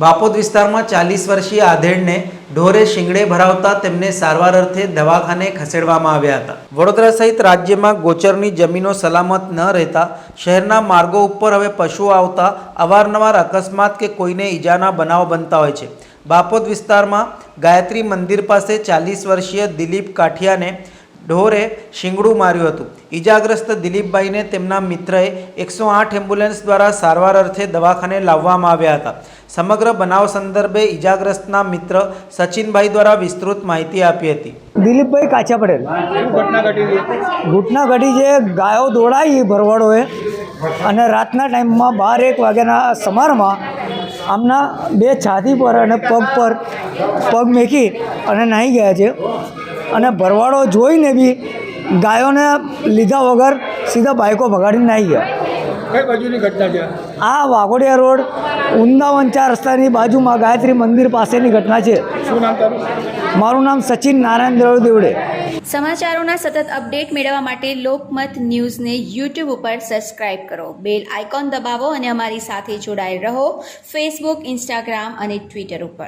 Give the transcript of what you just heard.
બાપોદ વિસ્તારમાં ચાલીસ વર્ષીય આધેડને ઢોરે શિંગડે ભરાવતા તેમને સારવાર અર્થે દવાખાને ખસેડવામાં આવ્યા હતા. વડોદરા સહિત રાજ્યમાં ગોચરની જમીનો સલામત ન રહેતા શહેરના માર્ગો ઉપર હવે પશુઓ આવતા અવારનવાર અકસ્માત કે કોઈને ઈજાના બનાવ બનતા હોય છે. બાપોદ વિસ્તારમાં ગાયત્રી મંદિર પાસે ચાલીસ વર્ષીય દિલીપ કાઠિયાને ઢોરે શિંગડું માર્યું હતું. ઈજાગ્રસ્ત દિલીપભાઈને તેમના મિત્રએ એકસો આઠ એમ્બ્યુલન્સ દ્વારા સારવાર અર્થે દવાખાને લાવવામાં આવ્યા હતા. સમગ્ર બનાવ સંદર્ભે ઈજાગ્રસ્તના મિત્ર સચિનભાઈ દ્વારા વિસ્તૃત માહિતી આપી હતી. દિલીપભાઈ કાચા પટેલ ઘટના ઘટી છે, ગાયો દોડાઈ ભરવાડોએ અને રાતના ટાઈમમાં બાર એક વાગ્યાના સમારમાં આમના બે છાતી પર અને પગ પર પગ મેકી અને નાહી ગયા છે. અને ભરવાડો જોઈને બી ગાયોને લીધા વગર સીધા બાઇકો ભગાડીને આવી ગયા. કઈ બાજુની ઘટના છે? આ વાઘોડિયા રોડ ઉંદાવંચા રસ્તાની બાજુમાં ગાયત્રી મંદિર પાસેની ઘટના છે. શું નામ મારું નામ સચિન નારાયણ દેવળ દેવડે. સમાચારોના સતત અપડેટ મેળવવા માટે લોકમત ન્યૂઝને યુટ્યુબ ઉપર સબસ્ક્રાઇબ કરો. બેલ આઇકોન દબાવો અને અમારી સાથે જોડાયેલ રહો ફેસબુક ઇન્સ્ટાગ્રામ અને ટ્વિટર ઉપર.